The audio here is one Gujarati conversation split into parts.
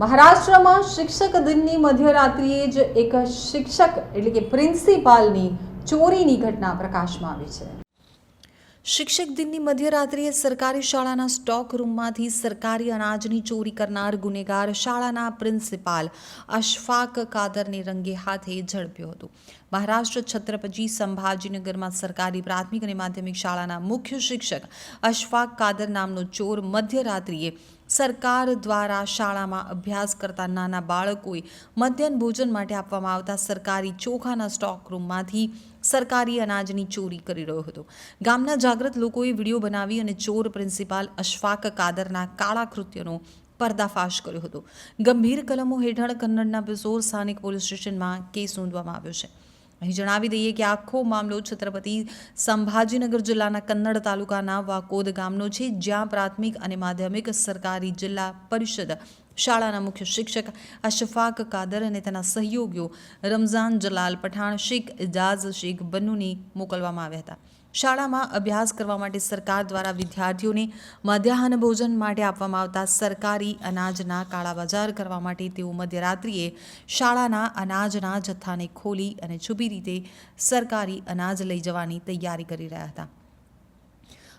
મહારાષ્ટ્રમાં શિક્ષક દિનની મધ્યરાત્રિએ જ એક શિક્ષક, એટલે કે પ્રિન્સિપાલની ચોરીની ઘટના પ્રકાશમાં આવી છે. શિક્ષક દિનની મધ્યરાત્રિએ સરકારી શાળાના સ્ટોક રૂમમાંથી સરકારી અનાજની ચોરી કરનાર ગુનેગાર શાળાના પ્રિન્સિપાલ અશફાક કાદરને રંગે હાથે ઝડપ્યો હતો. મહારાષ્ટ્ર છત્રપતિ સંભાજીનગરમાં સરકારી પ્રાથમિક અને માધ્યમિક શાળાના મુખ્ય શિક્ષક અશફાક કાદર નામનો ચોર મધ્યરાત્રિએ સરકાર દ્વારા શાળામાં અભ્યાસ કરતા નાના બાળકોએ મધ્યાહન ભોજન માટે આપવામાં આવતા સરકારી ચોખાના સ્ટોક રૂમમાંથી સરકારી અનાજની ચોરી કરી રહ્યો હતો. ગામના જાગૃત લોકોએ વીડિયો બનાવી અને ચોર પ્રિન્સિપાલ અશફાક કાદરના કાળા કૃત્યનો પર્દાફાશ કર્યો હતો. ગંભીર કલમો હેઠળ કન્નડના પિસોર સ્થાનિક પોલીસ સ્ટેશનમાં કેસ નોંધવામાં આવ્યો છે. અહીં જણાવી દઈએ કે આખો મામલો છત્રપતિ સંભાજીનગર જિલ્લાના કન્નડ તાલુકાના વાકોદ ગામનો છે, જ્યાં પ્રાથમિક અને માધ્યમિક સરકારી જિલ્લા પરિષદ શાળાના મુખ્ય શિક્ષક અશફાક કાદર અને તેના સહયોગીઓ રમઝાન જલાલ પઠાણ, શેખ ઇજાઝ શેખ બન્નુની મોકલવામાં આવ્યા હતા. શાળામાં અભ્યાસ કરવા માટે સરકાર દ્વારા વિદ્યાર્થીઓને મધ્યાહન ભોજન માટે આપવામાં આવતા સરકારી અનાજના કાળાબજાર કરવા માટે તેઓ મધ્યરાત્રિએ શાળાના અનાજના જથ્થાને ખોલી અને છુપી રીતે સરકારી અનાજ લઈ જવાની તૈયારી કરી રહ્યા હતા.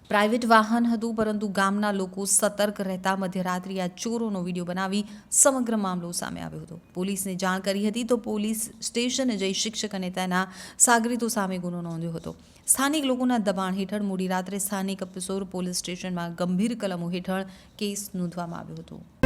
પ્રાઇવેટ વાહન હતું, પરંતુ ગામના લોકો સતર્ક રહેતા મધ્યરાત્રિ આ ચોરોનો વીડિયો બનાવી સમગ્ર મામલો સામે આવ્યો હતો. પોલીસને જાણ કરી હતી તો પોલીસ સ્ટેશને જઈ શિક્ષક અને તેના સાગરીતો સામે ગુનો નોંધ્યો હતો. સ્થાનિક લોકોના દબાણ હેઠળ મોડી રાત્રે સ્થાનિક અપસોર પોલીસ સ્ટેશનમાં ગંભીર કલમો હેઠળ કેસ નોંધવામાં આવ્યો હતો.